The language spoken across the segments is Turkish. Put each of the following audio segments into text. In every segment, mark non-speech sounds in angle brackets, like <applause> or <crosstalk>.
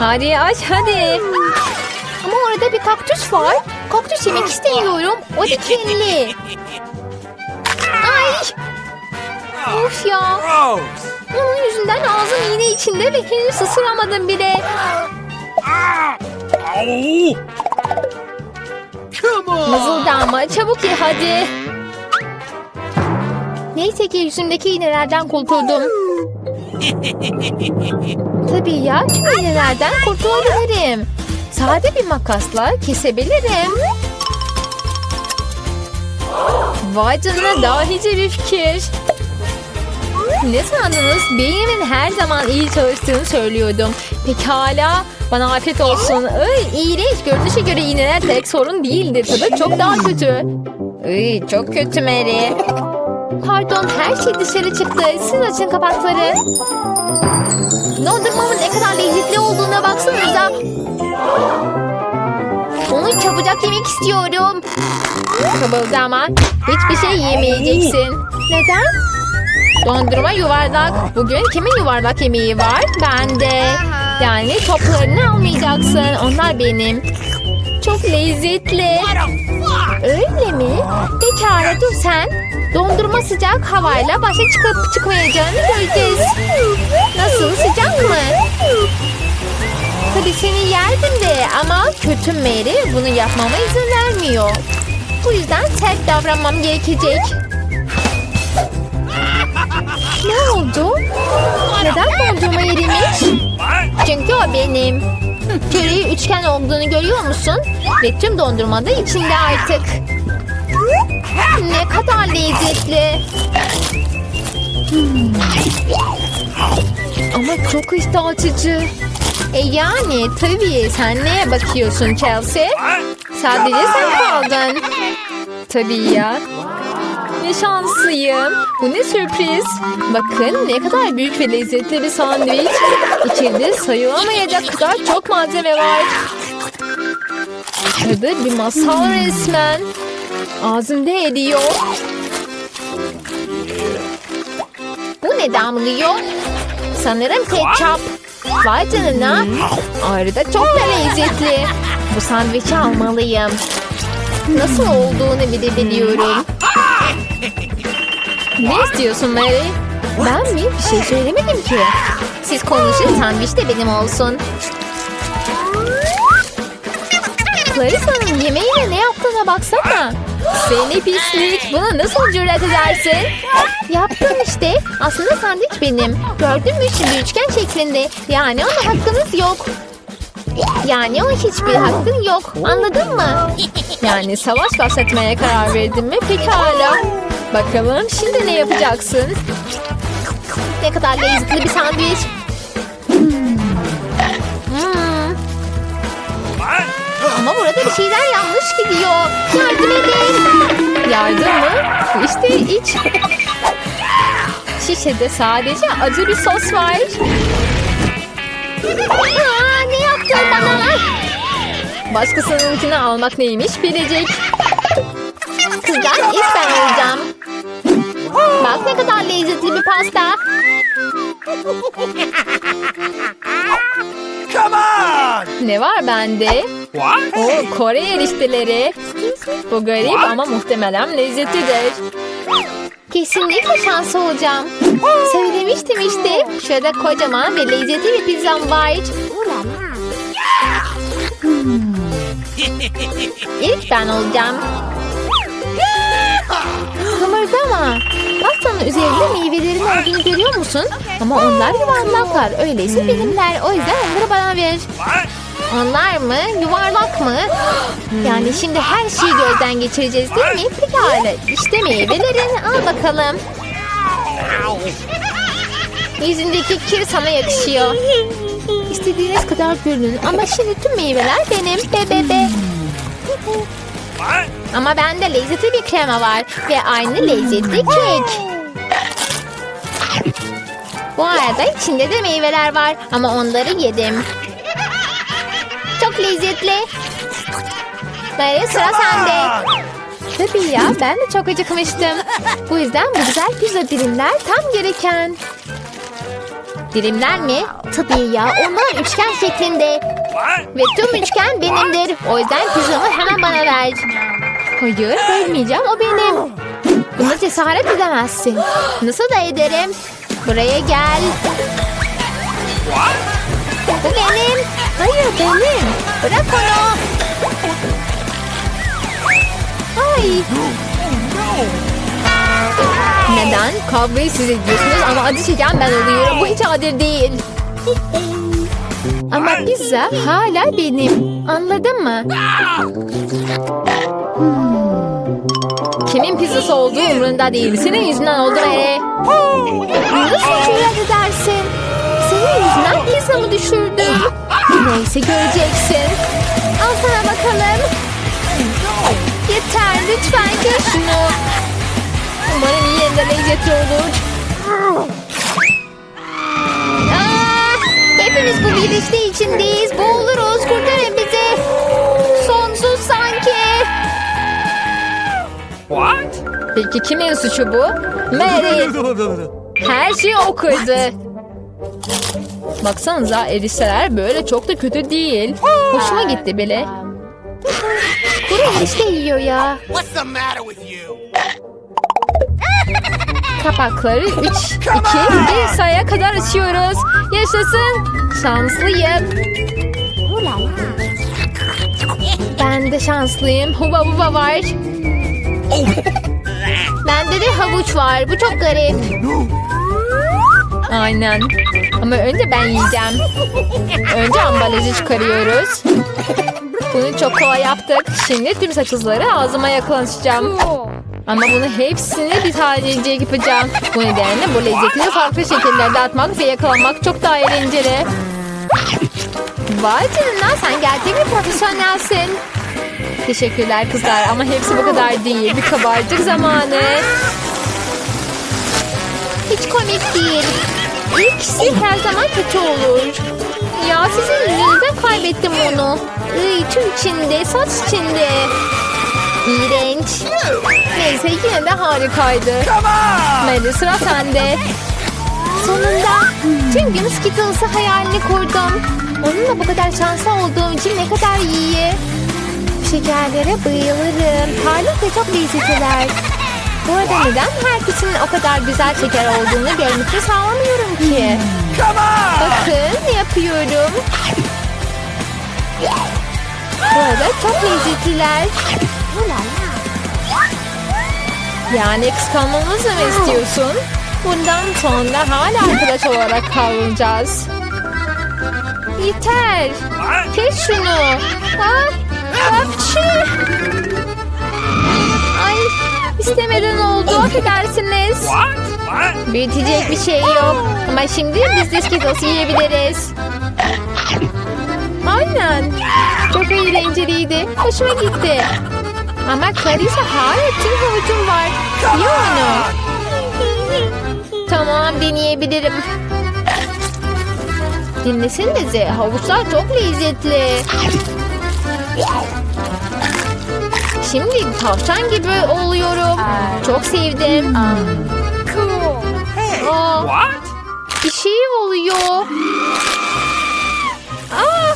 Hadi aç hadi. Ama orada bir kaktüs var. Kaktüs yemek istemiyorum. O dikenli. Ay. Of ya. Onun yüzünden ağzım iğne içinde ve henüz ısıramadım bile. Come on! Mızıldama çabuk ye hadi. Neyse ki yüzümdeki iğnelerden kurtuldum. <laughs> Tabii ya tüm iğnelerden kurtulabilirim. Sade bir makasla kesebilirim. Vay canına dahice bir fikir. Ne sandınız? Beynimin her zaman iyi çalıştığını söylüyordum. Pekala. Bana afiyet olsun. Ay, iğrenç. Görünüşe göre iğneler tek sorun değildir. Tadı çok daha kötü. Ay, çok kötü Mary. Pardon her şey dışarı çıktı. Siz açın kapakları. Dondurmamın ne kadar lezzetli olduğuna baksanıza. Onu çabucak yemek istiyorum. Kıvıldama. Hiçbir şey yemeyeceksin. Neden? Dondurma yuvarlak. Bugün kimin yuvarlak yemeği var? Bende. Yani toplarını almayacaksın. Onlar benim. Çok lezzetli. Öyle mi? Pekala dur sen. Dondurma sıcak havayla başa çıkıp çıkmayacağını göreceğiz. Nasıl sıcak mı? Tabii seni yerdim de ama kötü Mary bunu yapmama izin vermiyor. Bu yüzden sert davranmam gerekecek. Ne oldu? Neden dondurma erimiş? Çünkü o benim. Çöreği üçgen olduğunu görüyor musun? Ve tüm dondurma da içinde artık. Kadar lezzetli. Hmm. Ama çok iştah açıcı. E yani tabii sen neye bakıyorsun Chelsea? Sadece sen kaldın. Tabii ya. Ne şanslıyım. Bu ne sürpriz. Bakın ne kadar büyük ve lezzetli bir sandviç. İçinde sayılamayacak kadar çok malzeme var. Tadı bir masal resmen. Ağzımda eriyor. Ne damlıyor? Sanırım ketçap. Vay canına. Ayrıca çok da lezzetli. Bu sandviçi almalıyım. Nasıl olduğunu bile biliyorum. Ne istiyorsun Mary? Ben mi? Bir şey söylemedim ki. Siz konuşun sandviç de benim olsun. Clarissa'nın yemeğine ne yaptığına baksana. Seni pislik. Buna nasıl cüret edersin? Yaptım işte. Aslında sandviç benim. Gördün mü şimdi üçgen şeklinde. Yani ona hakkınız yok. Yani o hiçbir hakkın yok. Anladın mı? Yani savaş başlatmaya karar verdin mi? Pekala. Bakalım şimdi ne yapacaksın? Ne kadar lezzetli bir sandviç. Hmm. Hmm. Ama burada bir şeyler yanlış gidiyor. Yardım edin. Yardım mı? İşte iç. Şişede sadece acı bir sos var. Aa, ne yaptın bana? Başkasınınkini almak neymiş bilecek. Kızlar ilk ben olacağım. Bak ne kadar lezzetli bir pasta. Come on! Ne var bende? What? O Kore erişteleri. Bu garip ama muhtemelen lezzetlidir. Kesinlikle şanslı olacağım. Söylemiştim işte. Şurada kocaman ve lezzetli bir pizzam var. Hmm. İlk ben olacağım. <laughs> Kımıldama. Pastanın üzerinde meyvelerin olduğunu görüyor musun? Ama onlar yuvarlaklar. Öyleyse benimler. O yüzden onları bana ver. Onlar mı? Yuvarlak mı? Yani şimdi her şeyi gözden geçireceğiz değil mi? Pekala. İşte meyvelerin. Al bakalım. Yüzündeki kir sana yakışıyor. İstediğiniz kadar görünün ama şimdi tüm meyveler benim. Be be be. Ama bende lezzetli bir krema var ve aynı lezzetli kek. Bu arada içinde de meyveler var ama onları yedim. Çok lezzetli. Mary sıra sende. Tabii ya ben de çok acıkmıştım. Bu yüzden bu güzel pizza dilimler tam gereken. Dilimler mi? Tabii ya onlar üçgen şeklinde. Ve tüm üçgen benimdir. O yüzden pizzamı hemen bana ver. Hayır bölmeyeceğim o benim. Buna cesaret edemezsin. Nasıl da ederim? Buraya gel. Bu benim. Hayır benim. Bırak onu. Ay. Neden? Kavgayı siz ediyorsunuz ama acı çeken ben oluyorum. Bu hiç adil değil. Ama pizza hala benim. Anladın mı? Hmm. Kimin pizzası olduğu umurunda değil. Senin yüzünden oldu Mary. Nasıl cüret edersin? Senin yüzünden pizzamı düşürdüm. Neyse göreceksin. Al sana bakalım. Yeter lütfen gör şunu. Umarım iyi yerinde lezzetli olur. Hepimiz bu bilinçli içindeyiz. Boğuluruz. Kurtarın bizi. Sonsuz sanki. What? Peki kimin suçu bu? Mary. <laughs> Her şeyi o kırdı. Baksanıza erişteler böyle çok da kötü değil. Hoşuma gitti bile. Kuru erişte yiyor ya. What's the matter with you? Kapakları 3, 2, 1 sayıya kadar açıyoruz. Yaşasın. Şanslıyım. Ben de şanslıyım. Huba huba var. Bende de havuç var. Bu çok garip. Aynen. Ama önce ben yiyeceğim. Önce ambalajı çıkarıyoruz. Bunu çok kolay yaptık. Şimdi tüm sakızları ağzıma yaklaşacağım. Ama bunu hepsini bir tanecik yapacağım. Bu nedenle bu lezzetini farklı şekillerde atmak ve yakalamak çok daha eğlenceli. Vay canına sen gerçek bir profesyonelsin. Teşekkürler kızlar ama hepsi bu kadar değil. Bir kabarcık zamanı. Hiç komik değil. İkisi her zaman kötü olur. Ya sizin yüzünüzden kaybettim onu. Iy, tüm içinde, saç içinde. İğrenç. Neyse yine de harikaydı. Mary sıra sende. Sonunda tüm gün Skittles'ı hayalini kurdum. Onunla bu kadar şanslı olduğum için ne kadar iyi. Şekerlere bayılırım. Parlak ve çok lezzetliler. Bu arada neden herkesin o kadar güzel şeker olduğunu görmekte sağlamıyorum ki? Bakın ne yapıyorum. Bu arada çok lezzetliler. Yani kıskanmamızı mı istiyorsun? Bundan sonra hala arkadaş olarak kalacağız. Yeter. Kes şunu. Ha? Hapşi. Ay istemeden oldu affedersiniz. Büyütecek bir şey yok. Ama şimdi biz de Skittles yiyebiliriz. Aynen. Çok eğlenceliydi. Hoşuma gitti. Ama Clarissa hala tüm havucum var. Ye onu. Tamam deneyebilirim. Dinlesenize havuçlar çok lezzetli. Şimdi tavşan gibi oluyorum. Çok sevdim. Hey! Aa, What? bir şey oluyor. Aa,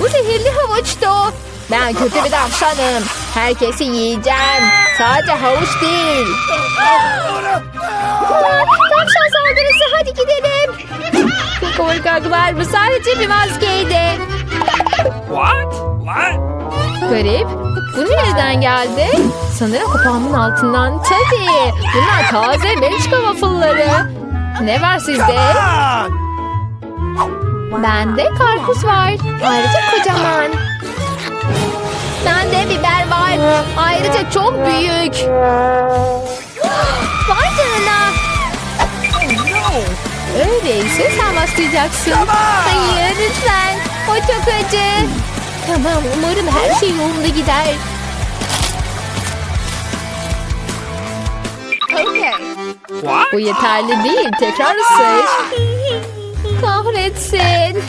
bu zehirli havuçtu. Ben kötü bir tavşanım. Herkesi yiyeceğim. Sadece havuç değil. Tavşan saldırısı hadi gidelim. Korkaklar bu sadece bir maskeydi. What? What? Garip. Bu nereden geldi? Sanırım kapağımın altından. Tabii. Bunlar taze Belçika waffle'ları. Ne var sizde? Bende karpuz var. Ayrıca kocaman. Bende biber var. Ayrıca çok büyük. Vay canına. Öyleyse sen başlayacaksın. Hayır lütfen. O çok acı. Tamam umarım her şey yolunda gider. What? Bu yeterli değil. Tekrar ısır. Kahretsin.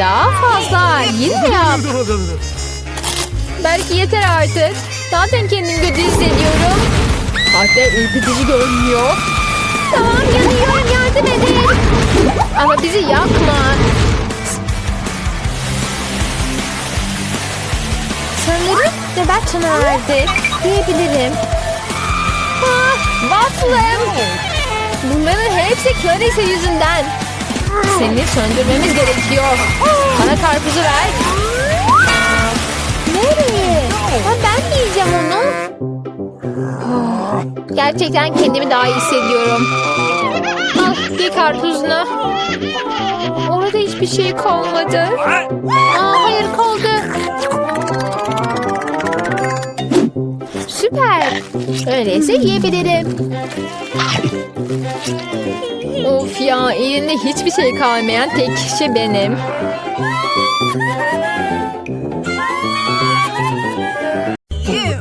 Daha fazla. Yine yap. Belki yeter artık. Zaten kendimi kötü hissediyorum. Hatta ürkütücü görünüyor. Tamam yanıyorum yardım Ama bizi yakma. Sanırım nöbet sona erdi diyebilirim. Ah, Waffle'ım. Bunların hepsi Clarice yüzünden. Seni söndürmemiz gerekiyor. Bana karpuzu ver. Nereye? Ha, ben mi yiyeceğim onu? Gerçekten kendimi daha iyi hissediyorum. Al bir karpuzunu. Orada hiçbir şey kalmadı. Aa, hayır kaldı. Süper. Öyleyse yiyebilirim. Of ya elinde hiçbir şey kalmayan tek kişi benim.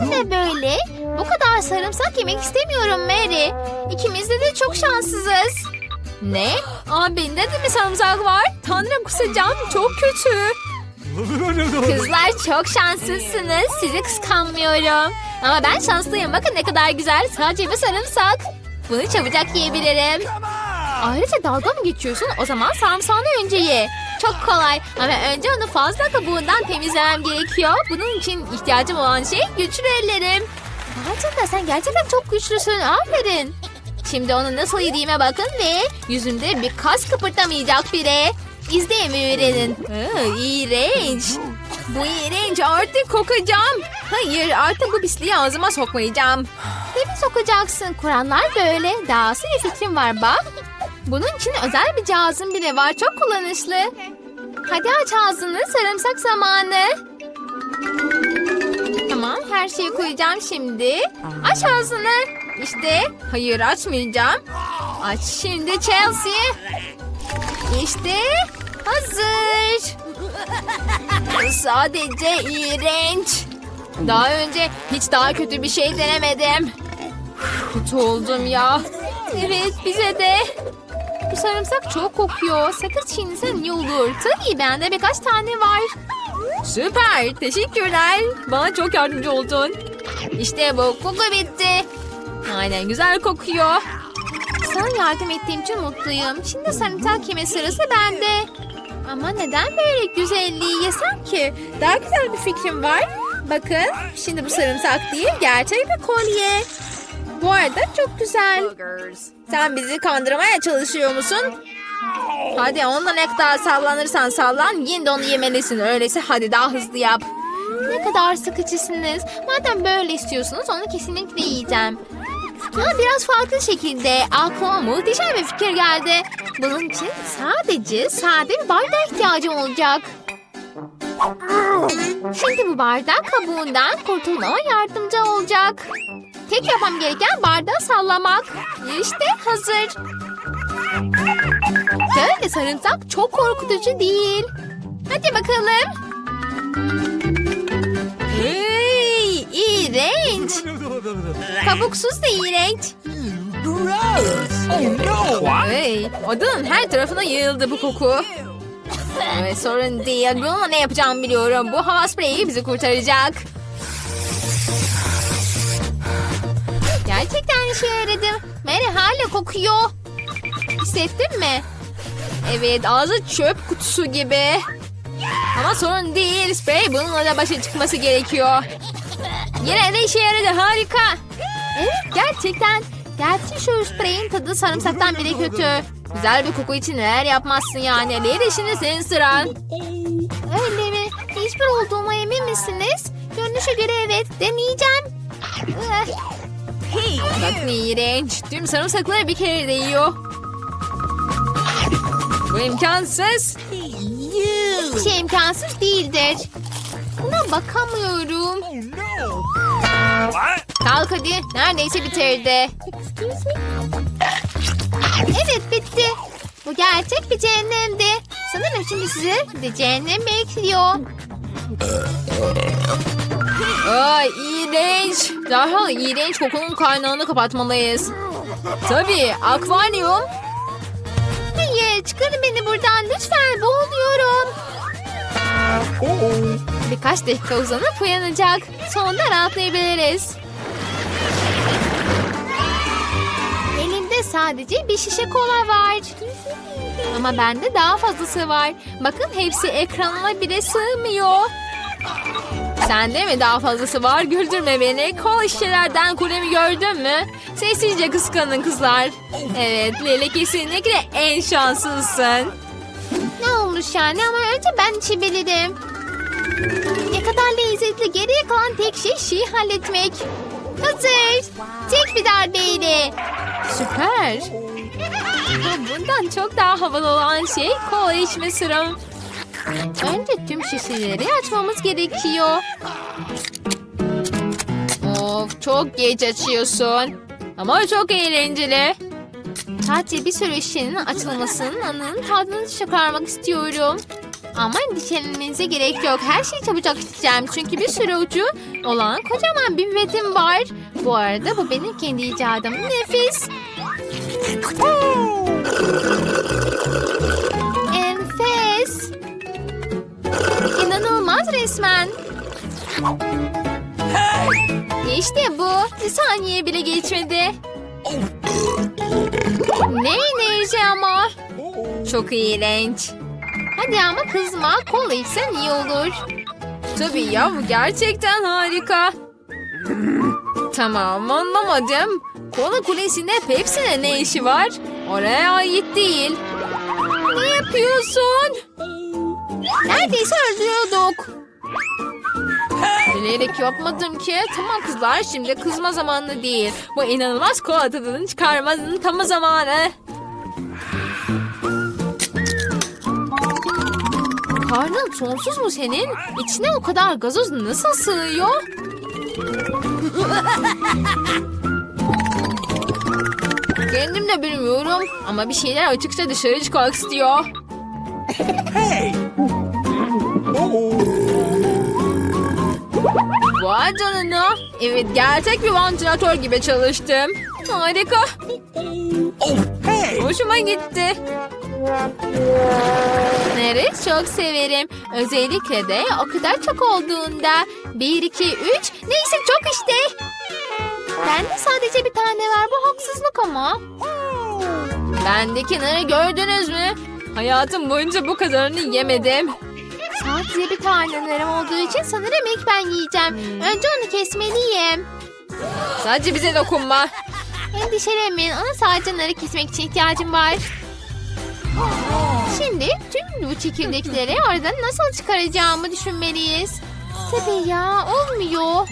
Ne böyle? Bu kadar sarımsak yemek istemiyorum Mary. İkimiz de, de çok şanssızız. Ne? Aa bende de mi sarımsak var? Tanrım kusacağım çok kötü. Kızlar çok şanslısınız. Sizi kıskanmıyorum. Ama ben şanslıyım. Bakın ne kadar güzel. Sadece bir sarımsak. Bunu çabucak yiyebilirim. Ayrıca dalga mı geçiyorsun? O zaman sarımsağını önce ye. Çok kolay. Ama önce onu fazla kabuğundan temizlemem gerekiyor. Bunun için ihtiyacım olan şey güçlü ellerim. Gerçekten sen gerçekten çok güçlüsün. Aferin. Şimdi onu nasıl yediğime bakın ve yüzümde bir kas kıpırdamayacak bile. İzleyin ve öğrenin. Iı. Bu iğrenç artık kokacağım. Hayır artık bu pisliği ağzıma sokmayacağım. Tabii sokacaksın. Kur'anlar böyle. Dahası bir fikrim var bak. Bunun için özel bir cihazım bile var. Çok kullanışlı. Hadi aç ağzını. Sarımsak zamanı. Tamam her şeyi koyacağım şimdi. Aç ağzını. İşte. Hayır açmayacağım. Aç şimdi Chelsea. İşte. Hazır. Sadece iğrenç. Daha önce hiç daha kötü bir şey denemedim. Kötü oldum ya. Evet bize de. Bu sarımsak çok kokuyor. Sakız çiğnesen iyi olur. Tabii bende birkaç tane var. Süper. Teşekkürler. Bana çok yardımcı oldun. İşte bu koku bitti. Aynen güzel kokuyor. Sana yardım ettiğim için mutluyum. Şimdi sarımsak yeme sırası bende. Ama neden böyle güzelliği yesem ki? Daha güzel bir fikrim var. Bakın şimdi bu sarımsak değil gerçek bir kolye. Bu arada çok güzel. Sen bizi kandırmaya çalışıyor musun? Hadi onunla ne kadar sallanırsan sallan yine de onu yemelisin. Öyleyse hadi daha hızlı yap. Ne kadar sıkıcısınız. Madem böyle istiyorsunuz onu kesinlikle yiyeceğim. Ama biraz farklı şekilde aklıma muhteşem bir fikir geldi. Bunun için sadece sade bir bardağa ihtiyacım olacak. Şimdi bu bardak kabuğundan kurtulmama yardımcı olacak. Tek yapmam gereken bardağı sallamak. İşte hazır. Böyle sarımsak çok korkutucu değil. Hadi bakalım. Hey, iğrenç. Kabuksuz da iğrenç. Hey, odanın her tarafına yayıldı bu koku. Evet, sorun değil. Bununla ne yapacağımı biliyorum. Bu hava spreyi bizi kurtaracak. Gerçekten işe yaradı. Mary hala kokuyor. Hissettin mi? Evet ağzı çöp kutusu gibi. Ama sorun değil. Sprey bununla da başa çıkması gerekiyor. Yine de işe yaradı harika. Evet gerçekten. Gerçi şu spreyin tadı sarımsaktan bile kötü. Güzel bir koku için neler yapmazsın yani. Leyla şimdi senin sıran. Öyle mi? Hiçbir olduğuma emin misiniz? Görünüşe göre evet. Deneyeceğim. Eh. Bak ne iğrenç. Tüm sarımsakları bir kere de yiyor. Bu imkansız. Bir şey imkansız değildir. Buna bakamıyorum. Oh no! What? Kalk hadi. Neredeyse bitirdi. Evet bitti. Bu gerçek bir cehennemdi. Sanırım şimdi sizi de cehennem bekliyor. Ay iğrenç. Derhal iğrenç kokunun kaynağını kapatmalıyız. Tabii akvaryum. Hayır çıkarın beni buradan lütfen boğuluyorum. Birkaç dakika uzanıp uyanacak. Sonunda rahatlayabiliriz. Elimde sadece bir şişe kola var. Ama bende daha fazlası var. Bakın hepsi ekranına bile sığmıyor. Sende mi daha fazlası var? Güldürme beni. Kola şişelerden kulemi gördün mü? Sessizce kıskanın kızlar. Evet Leli kesinlikle en şanslısın. Ne olmuş yani ama önce ben içebilirim. Ne kadar lezzetli. Geriye kalan tek şey şeyi halletmek. Hazır. Tek bir darbeyle. Süper. Bu bundan çok daha havalı olan şey kola içme sıram. Önce tüm şişeleri açmamız gerekiyor. Of çok geç açıyorsun. Ama çok eğlenceli. Sadece bir sürü şişenin açılmasının anının tadını çıkarmak istiyorum. Ama endişelenmenize gerek yok. Her şeyi çabucak içeceğim. Çünkü bir sürü ucu olan kocaman bir pipetim var. Bu arada bu benim kendi icadım. Nefis. Resmen. İşte bu. Bir saniye bile geçmedi. Ne enerji ama. Çok iğrenç. Hadi ama kızma. Kola içsen iyi olur. Tabii ya bu gerçekten harika. Tamam anlamadım. Kola kulesinde Pepsi'ne ne işi var? Oraya ait değil. Ne yapıyorsun? Neredeyse öldürüyorduk. Bilerek yapmadım ki. Tamam kızlar şimdi kızma zamanı değil. Bu inanılmaz kola tadını çıkarmanın tam zamanı. Karnın sonsuz mu senin? İçine o kadar gazoz nasıl sığıyor? Kendim de bilmiyorum ama bir şeyler açıkça dışarı çıkmak istiyor. Hey! Vay canına. Evet gerçek bir vantilatör gibi çalıştım. Harika. Oh, hey! Hoşuma gitti. Neri çok severim. Özellikle de o kadar çok olduğunda. Bir, iki, üç. Neyse çok işte. Bende sadece bir tane var. Bu haksızlık ama. Bendeki narı gördünüz mü? Hayatım boyunca bu kadarını yemedim. Sadece bir tane narım olduğu için sanırım ilk ben yiyeceğim. Önce onu kesmeliyim. Sadece bize dokunma. Endişelenmeyin. Ona sadece narı kesmek için ihtiyacım var. Şimdi tüm bu çekirdekleri oradan nasıl çıkaracağımı düşünmeliyiz. Tabii ya olmuyor.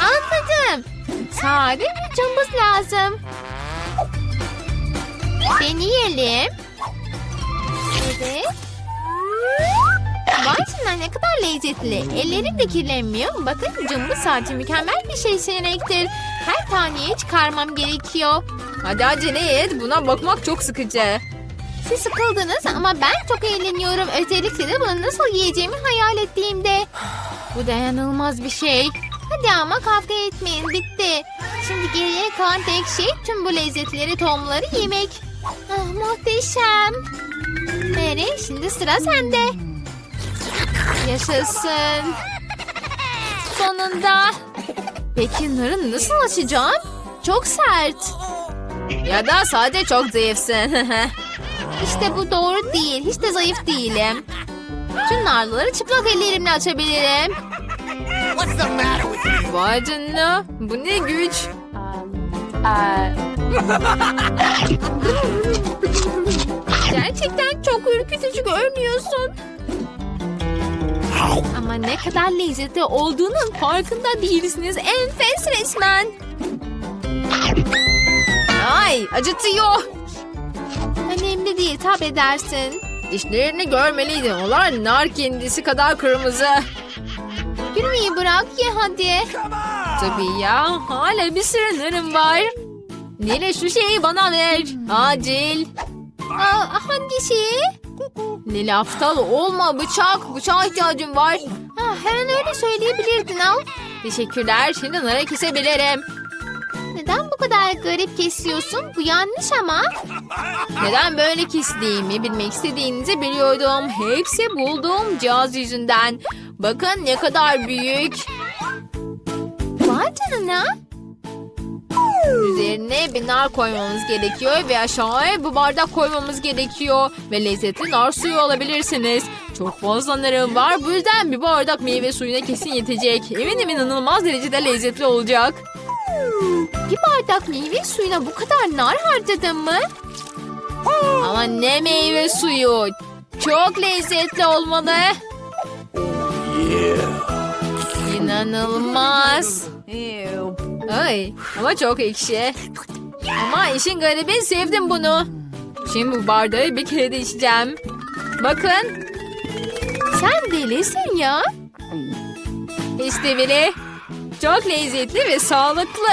Anladım. Sade bir cımbız lazım. Deneyelim. Evet. Vay ne kadar lezzetli. Ellerim de kirlenmiyor. Bakın cımbız saati mükemmel bir şey seçenektir. Her taneyi çıkarmam gerekiyor. Hadi acele et. Buna bakmak çok sıkıcı. Siz sıkıldınız ama ben çok eğleniyorum. Özellikle de bunu nasıl yiyeceğimi hayal ettiğimde. Bu dayanılmaz bir şey. Hadi ama kavga etmeyin bitti. Şimdi geriye kalan tek şey tüm bu lezzetleri tohumları yemek. Ah, muhteşem. Mary şimdi sıra sende. Yaşasın. Sonunda. Peki narı nasıl açacağım? Çok sert. Ya da sadece çok zayıfsın. <laughs> İşte bu doğru değil. Hiç de zayıf değilim. Tüm narları çıplak ellerimle açabilirim. What's the matter with you? Vay canına. Bu ne güç. <laughs> Gerçekten çok ürkütücü görünüyorsun. Ama ne kadar lezzetli olduğunun farkında değilsiniz. Enfes resmen. Ay acıtıyor. Önemli değil tab edersin. Dişlerini görmeliydin. Onlar nar kendisi kadar kırmızı. Gülmeyi bırak ye hadi. Tabii ya hala bir sürü narım var. Nile şu şeyi bana ver. Acil. Aa, hangisi? Nile aptal olma bıçak. Bıçağa ihtiyacım var. Ha, hemen öyle söyleyebilirdin al. Teşekkürler. Şimdi narı kesebilirim. Neden bu kadar garip kesiyorsun? Bu yanlış ama. Neden böyle kestiğimi bilmek istediğinizi biliyordum. Hepsi bulduğum cihaz yüzünden. Bakın ne kadar büyük. Vay canına. Üzerine bir nar koymamız gerekiyor ve aşağıya bu bardak koymamız gerekiyor. Ve lezzetli nar suyu alabilirsiniz. Çok fazla narım var. Bu yüzden bir bardak meyve suyuna kesin yetecek. Eminim inanılmaz derecede lezzetli olacak. Bir bardak meyve suyuna bu kadar nar harcadın mı? Ama ne meyve suyu. Çok lezzetli olmalı. İnanılmaz. Ay ama çok ekşi. Ama işin garibi sevdim bunu. Şimdi bu bardağı bir kere de içeceğim. Bakın. Sen delisin ya. İşte bile. Çok lezzetli ve sağlıklı.